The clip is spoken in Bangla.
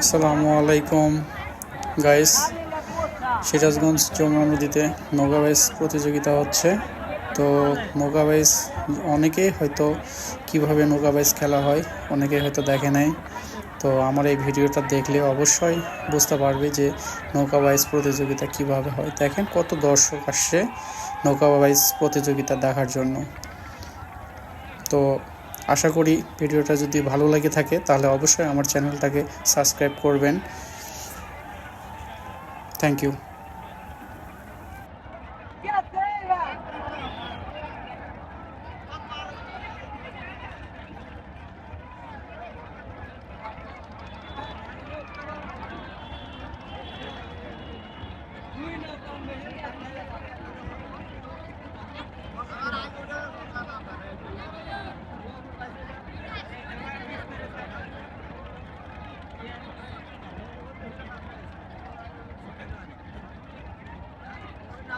আসসালামু আলাইকুম গাইস সিরাজগঞ্জ যমুনা নদীতে নৌকা বাইস প্রতিযোগিতা হচ্ছে। তো নৌকা বাইস অনেকেই হয়তো কীভাবে নৌকা বাইস খেলা হয় অনেকে হয়তো দেখে নাই। তো আমার এই ভিডিওটা দেখলে অবশ্যই বুঝতে পারবে যে নৌকা বাইস প্রতিযোগিতা কীভাবে হয়। দেখেন কত দর্শক আসছে নৌকা বাইস প্রতিযোগিতা দেখার জন্য। তো আশা করি ভিডিওটা যদি ভালো লাগে থাকে, তাহলে অবশ্যই আমার চ্যানেলটাকে সাবস্ক্রাইব করবেন। Thank you